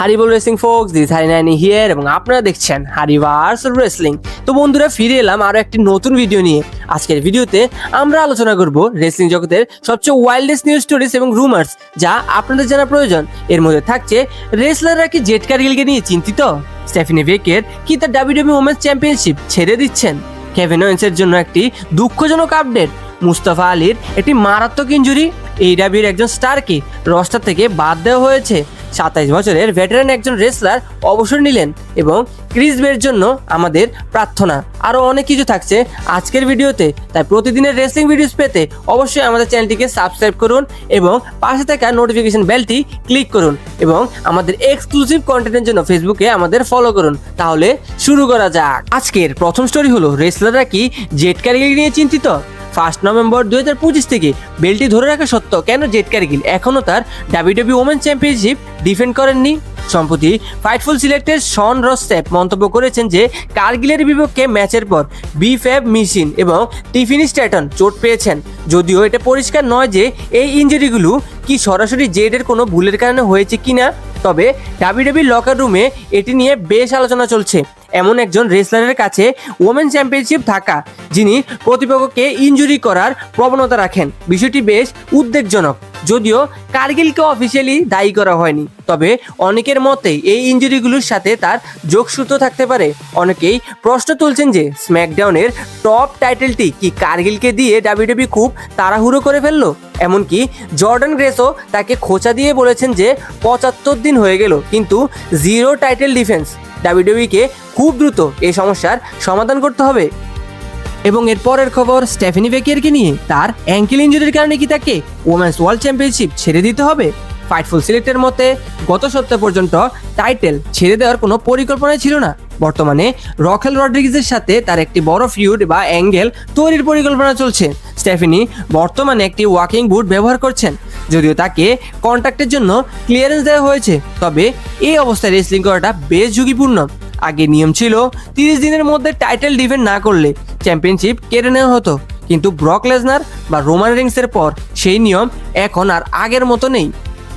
হারিবল wrestling folks this হারিনাইনি here এবং আপনারা দেখছেন হারিভার্স রেসলিং তো বন্ধুরা, ফিরে এলাম আরও একটি নতুন ভিডিও নিয়ে। আজকের ভিডিওতে আমরা আলোচনা করব রেসলিং জগতের সবচেয়ে ওয়াইল্ডেস্ট নিউজ স্টোরিজ এবং রুমার্স যা আপনাদের জানা প্রয়োজন। এর মধ্যে থাকছে রেসলাররা কি জেট কার্গিলকে নিয়ে চিন্তিত? স্টেফিনি ভেকের কি তার ডাব্লিউডব্লিউ ওমেন্স চ্যাম্পিয়নশিপ ছেড়ে দিচ্ছেন? কেভিন ওয়েন্সের জন্য একটি দুঃখজনক আপডেট মুস্তাফা আলীর একটি মারাত্মক ইঞ্জুরি এইডাবির একজন স্টারকে রস্টার থেকে বাদ দেওয়া হয়েছে। সাতাইশ বছরের ভেটারান একজন রেসলার অবসর নিলেন এবং ক্রিসবের জন্য আমাদের প্রার্থনা। আরও অনেক কিছু থাকছে আজকের ভিডিওতে, তাই প্রতিদিনের রেসলিং ভিডিওস পেতে অবশ্যই আমাদের চ্যানেলটিকে সাবস্ক্রাইব করুন এবং পাশে থাকা নোটিফিকেশন বেলটি ক্লিক করুন এবং আমাদের এক্সক্লুসিভ কন্টেন্টের জন্য ফেসবুকে আমাদের ফলো করুন। তাহলে শুরু করা যাক। আজকের প্রথম স্টোরি হলো রেসলাররা কি জেট ক্যারিগিল নিয়ে চিন্তিত? ফার্স্ট নভেম্বর দুই হাজার পঁচিশ থেকে বেলটি ধরে রাখা সত্ত্বেও কেন জেট কার্গিল? এখনও তার ডাব্লিউডব্লিউ ওমেন চ্যাম্পিয়নশিপ ডিফেন্ড করেননি। সম্প্রতি ফাইটফুল সিলেক্টেড শন রস্টেপ মন্তব্য করেছেন যে, কার্গিলের বিপক্ষে ম্যাচের পর বি ফ্যাব মিশিন এবং টিফিনি স্ট্যাটন চোট পেয়েছেন। যদিও এটা পরিষ্কার নয় যে, এই ইঞ্জুরিগুলো কি সরাসরি জেডের কোনো ভুলের কারণে হয়েছে কিনা। তবে ডাবিডাবির লকার রুমে এটি নিয়ে বেশ আলোচনা চলছে। এমন একজন রেসলারের কাছে ওমেন চ্যাম্পিয়নশিপ থাকা, যিনি প্রতিপক্ষকে ইঞ্জুরি করার প্রবণতা রাখেন। বিষয়টি বেশ উদ্বেগজনক। যদিও কার্গিলকে অফিসিয়ালি দায়ী করা হয়নি, তবে অনেকের মতে এই ইঞ্জুরিগুলোর সাথে তার যোগসূত্র থাকতে পারে। অনেকেই প্রশ্ন তুলছেন যে স্ম্যাকডাউনের টপ টাইটেলটি কি কার্গিলকে দিয়ে ডাবিডাবি খুব তাড়াহুড়ো করে ফেলল? এমনকি জর্ডান গ্রেসও তাকে খোঁচা দিয়ে বলেছেন যে পঁচাত্তর দিন হয়ে গেল, কিন্তু জিরো টাইটেল ডিফেন্স ডাবিডব্লিউকে খুব দ্রুত এই সমস্যার সমাধান করতে হবে। এবং এর পরের খবর স্টেফেনি বেকিয়ারকে নিয়ে। তার অ্যাঙ্কেল ইঞ্জুরির কারণে কি তাকে ওমেন্স ওয়ার্ল্ড চ্যাম্পিয়নশিপ ছেড়ে দিতে হবে? ফাইটফুল সিলেক্টের মতে, গত সপ্তাহ পর্যন্ত টাইটেল ছেড়ে দেওয়ার কোনো পরিকল্পনাই ছিল না। বর্তমানে রকেল রড্রিগেজের সাথে তার একটি বড় ফিউড বা অ্যাঙ্গেল তৈরির পরিকল্পনা চলছে। স্টেফেনি বর্তমানে একটি ওয়াকিং বুট ব্যবহার করছেন। যদিও তাকে কন্ট্রাক্টের জন্য ক্লিয়ারেন্স দেওয়া হয়েছে, তবে এই অবস্থায় রেসলিং করাটা বেশ ঝুঁকিপূর্ণ। আগে নিয়ম ছিল তিরিশ দিনের মধ্যে টাইটেল ডিফেন্ড না করলে চ্যাম্পিয়নশিপ কেড়ে নেওয়া হতো। কিন্তু ব্রক লেজনার বা রোমান রিংসের পর সেই নিয়ম এখন আর আগের মতো নেই।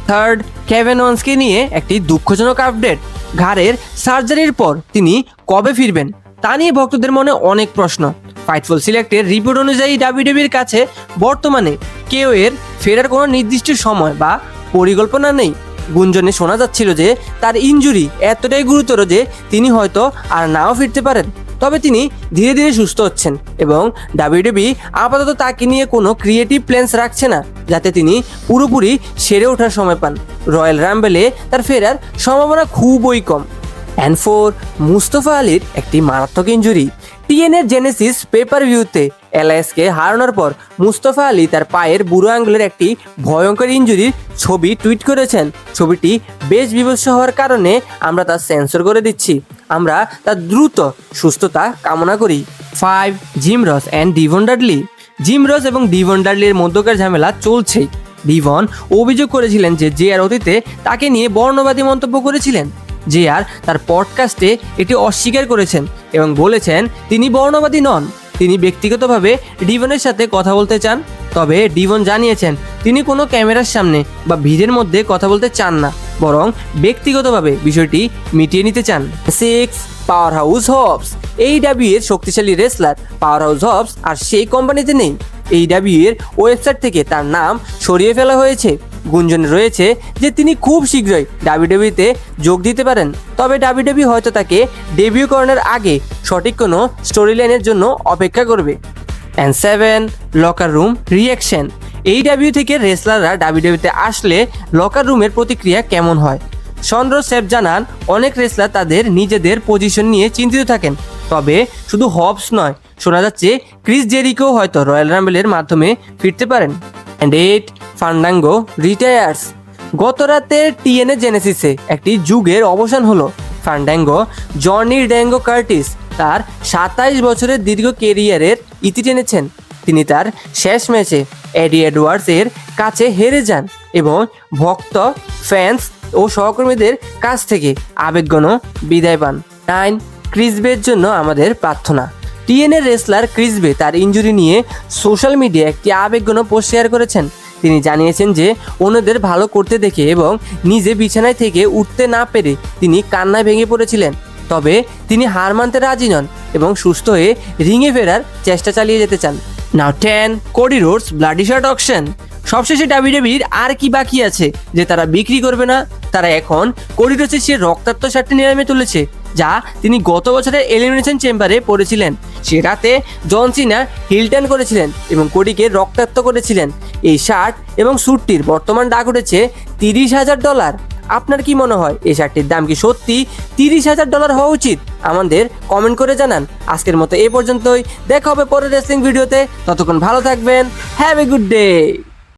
থার্ড কেভেন ওয়ান্সকে নিয়ে একটি দুঃখজনক আপডেট ঘাড়ের সার্জারির পর তিনি কবে ফিরবেন? তা নিয়ে ভক্তদের মনে অনেক প্রশ্ন। ফাইটফুল সিলেক্টের রিপোর্ট অনুযায়ী ডাবিডবির কাছে বর্তমানে কেউ এর ফেরার কোনো নির্দিষ্ট সময় বা পরিকল্পনা নেই। গুঞ্জনে শোনা যাচ্ছিল যে তার ইনজুরি এতটাই গুরুতর যে তিনি হয়তো আর নাও ফিরতে পারেন। তবে তিনি ধীরে ধীরে সুস্থ হচ্ছেন এবং ডাব্লিউডব্লিউই আপাতত তাকে নিয়ে কোনো ক্রিয়েটিভ প্ল্যান্স রাখছে না, যাতে তিনি পুরোপুরি সেরে ওঠার সময় পান। রয়্যাল রাম্বেলে তার ফেরার সম্ভাবনা খুবই কম। অ্যান্ড ফোর মুস্তফা আলীর একটি মারাত্মক ইঞ্জুরি টিএনএর জেনেসিস পেপার ভিউতে এলআইএসকে হারানোর পর মুস্তফা আলী তার পায়ের বুড়ো আঙ্গুলের একটি ভয়ঙ্কর ইঞ্জুরির ছবি টুইট করেছেন। ছবিটি বেশ বিভৎস হওয়ার কারণে আমরা তা সেন্সর করে দিচ্ছি। আমরা তার দ্রুত সুস্থতা কামনা করি। Five Jim Ross and Devon Dudley Jim Ross এবং ডিভন ডাডলির মধ্যকার ঝামেলা চলছেই ডিভন অভিযোগ করেছিলেন যে জে আর অতীতে তাকে নিয়ে বর্ণবাদী মন্তব্য করেছিলেন। যে আর তার পডকাস্টে এটি অস্বীকার করেছেন এবং বলেছেন, তিনি বর্ণবাদী নন। তিনি ব্যক্তিগতভাবে ডিভনের সাথে কথা বলতে চান, তবে ডিভন জানিয়েছেন তিনি কোনো ক্যামেরার সামনে বা ভিড়ের মধ্যে কথা বলতে চান না, বরং ব্যক্তিগতভাবে বিষয়টি মিটিয়ে নিতে চান। সিক্স পাওয়ার হাউস হবস এই এর শক্তিশালী রেসলার পাওয়ার হাউস হবস আর সেই কোম্পানিতে নেই। এই এর ওয়েবসাইট থেকে তার নাম সরিয়ে ফেলা হয়েছে। গুঞ্জন রয়েছে যে তিনি খুব শীঘ্রই ডাবিডাবিতে যোগ দিতে পারেন। তবে ডাবিডাবি হয়তো তাকে ডেবিউ করানোর আগে সঠিক কোনো স্টোরি লাইনের জন্য অপেক্ষা করবে। And seven locker room reaction এই ডাবিউ থেকে রেসলাররা ডাবিডাবিতে আসলে লকার রুমের প্রতিক্রিয়া কেমন হয়? চন্দ্র সেফ জানান, অনেক রেসলার তাদের নিজেদের পজিশন নিয়ে চিন্তিত থাকেন। তবে শুধু হবস নয়, শোনা যাচ্ছে ক্রিস জেরিকেও হয়তো রয়্যাল রাম্বেলের মাধ্যমে ফিরতে পারেন। And eight Fandango retires. গত রাতে টিএনএ জেনেসিসে একটি যুগের অবসান হলো। ফান্ডাঙ্গো জর্নি ড্যাঙ্গো কার্টিস তার সাতাইশ বছরের দীর্ঘ কেরিয়ারের ইতি টেনেছেন। তিনি তার শেষ ম্যাচে এডি এডওয়ার্ডসের কাছে হেরে যান এবং ভক্ত, ফ্যান্স ও সহকর্মীদের কাছ থেকে আবেগঘন বিদায় পান। নাইন ক্রিসবের জন্য আমাদের প্রার্থনা। টিএনএ রেসলার ক্রিসবে তার ইঞ্জুরি নিয়ে সোশ্যাল মিডিয়ায় একটি আবেগঘন পোস্ট শেয়ার করেছেন। তিনি জানিয়েছেন যে অন্যদের ভালো করতে দেখে এবং নিজে বিছানায় থেকে উঠতে না পেরে তিনি কান্নায় ভেঙে পড়েছিলেন। তবে তিনি হার মানতে রাজি নন এবং সুস্থ হয়ে রিঙে ফেরার চেষ্টা চালিয়ে যেতে চান। Now ten Cody Rhodes bloody shirt auction সবশেষে ডাবিডাবির আর কি বাকি আছে যে তারা বিক্রি করবে না? তারা এখন কোডিরোসের সে রক্তাক্ত শার্টটি নিলামে তুলেছে, যা তিনি গত বছরের এলিমিনেশন চেম্বারে পড়েছিলেন। সে রাতে জন সিনা হিলটান করেছিলেন এবং কোডিকে রক্তাক্ত করেছিলেন। এই শার্ট এবং স্যুটটির বর্তমান ডাক উঠেছে তিরিশ হাজার ডলার। আপনার কি মনে হয়, এই শার্টটির দাম কি সত্যি? তিরিশ হাজার ডলার হওয়া উচিত, আমাদের কমেন্ট করে জানান। আজকের মতো এ পর্যন্তই, দেখা হবে পরের রেসলিং ভিডিওতে ততক্ষণ ভালো থাকবেন হ্যাভ এ গুড ডে